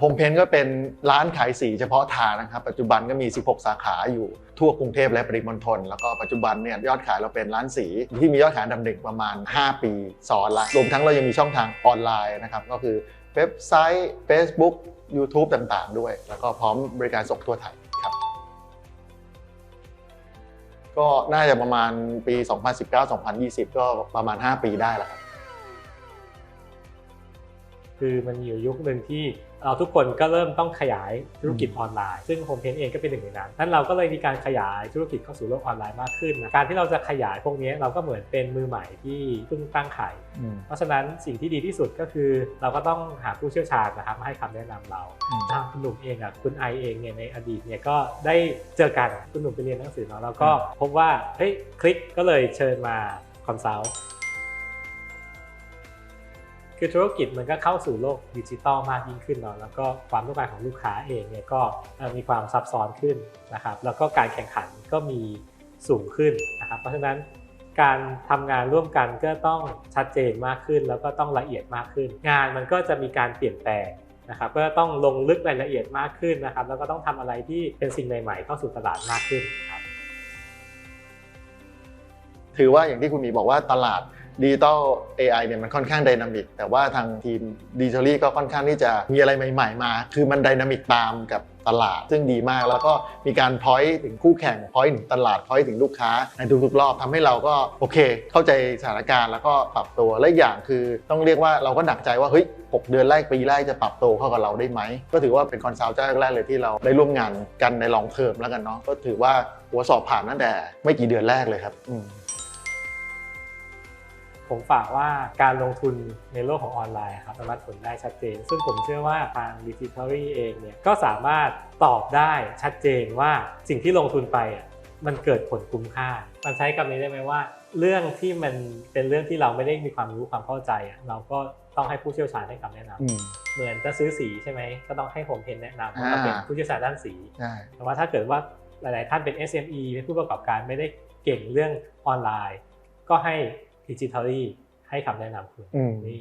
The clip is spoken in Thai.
โฮมเพนก็เป็นร้านขายสีเฉพาะทางนะครับ ปัจจุบันก็มี 16 สาขาอยู่ทั่วกรุงเทพและปริมณฑลแล้วก็ปัจจุบันเนี่ยยอดขายเราเป็นร้านสีที่มียอดขายอันดับหนึ่งประมาณ 5 ปีซ้อนละรวมทั้งเรายังมีช่องทางออนไลน์นะครับ ก็คือเว็บไซต์ Facebook YouTube ต่างๆ ด้วย แล้วก็พร้อมบริการส่งทั่วไทยครับ ก็น่าจะประมาณปี 2019-2020 ก็ประมาณ 5 ปีได้แล้วครับ คือมันมีอยู่ยุคหนึ่งที่เราทุกคนก็เริ่มต้องขยายธุรกิจออนไลน์ ซึ่งโฮมเพนเองก็เป็นหนึ่งในนั้นนั้นเราก็เลยมีการขยายธุรกิจเข้าสู่โลกออนไลน์มากขึ้นนะการที่เราจะขยายพวกนี้เราก็เหมือนเป็นมือใหม่ที่เพิ่งตั้งไข่ เพราะฉะนั้นสิ่งที่ดีที่สุดก็คือ เราก็ต้องหาผู้เชี่ยวชาญนะครับมาให้คำแนะนำเราอืมทางคุณหนุ่มเองอะคุณไอเองเนี่ยในอดีตเนี่ยก็ได้เจอกันคุณหนุ่มไปเรียนหนังสือเนาะแล้วก็พบว่าเฮ้ยคลิกก็เลยเชิญมาคอนซัลท์ คือธุรกิจมันก็เข้าสู่โลกดิจิตอลมากยิ่งขึ้นเนาะแล้วก็ความต้องการของลูกค้าเองเนี่ยก็มีความซับซ้อนขึ้นนะครับแล้วก็การแข่งขันก็มีสูงขึ้นนะครับเพราะฉะนั้นการทำงานร่วมกันก็ต้องชัดเจนมากขึ้น แล้วก็ต้องละเอียดมากขึ้น งานมันก็จะมีการเปลี่ยนแปลงนะครับก็ต้องลงลึกรายละเอียดมากขึ้นนะครับ แล้วก็ต้องทำอะไรที่เป็นสิ่งใหม่ ๆ เข้าสู่ตลาดมากขึ้นครับถือว่าอย่างที่คุณมีบอกว่าตลาด ดิจิตอล AI เนี่ยมันค่อนข้างไดนามิกแต่ว่าทางทีมดิจิทัลี่ก็ค่อนข้างที่จะมีอะไรใหม่ๆมา คือมันไดนามิกตามกับตลาด ซึ่งดีมากแล้วก็มีการพอยต์ถึงคู่แข่งพอยต์ถึงตลาดพอยต์ถึงลูกค้าในทุกๆรอบทำให้เราก็โอเค เข้าใจสถานการณ์แล้วก็ปรับตัวและอย่างคือต้องเรียกว่าเราก็หนักใจว่าเฮ้ยหเดือนแรกปีแรกจะปรับตัวเข้ากับเราได้ไหม ก็ถือว่าเป็นคอนซัลท์เจ้าแรกเลยที่เราได้ร่วมงานกันในลองเทอมแล้วกันเนาะก็ถือว่าหัวสอบผ่านตั้งแต่ไม่กี่เดือนแรกเลยครับอืม ผมฝากว่าการลงทุนในโลกของออนไลน์ครับสามารถผลได้ชัดเจน ซึ่งผมเชื่อว่าทางดิจิทัลเองเนี่ยก็สามารถตอบได้ชัดเจนว่าสิ่งที่ลงทุนไปอะมันเกิดผลคุ้มค่า มันใช้คำนี้ได้ไหมว่า เรื่องที่มันเป็นเรื่องที่เราไม่ได้มีความรู้ความเข้าใจอะเราก็ต้องให้ผู้เชี่ยวชาญให้คำแนะนำอืมเหมือนจะซื้อสีใช่ไหมก็ต้องให้ผมเพนแนะนำเพราะเราเป็นอ่าผู้เชี่ยวชาญด้านสีใช่แต่ว่าถ้าเกิดว่าหลาย ๆ ท่านเป็น SME เป็นผู้ประกอบการไม่ได้เก่งเรื่องออนไลน์ ก็ให้ ดิจิทัลลี่ให้คำแนะนำคุณอืมนี่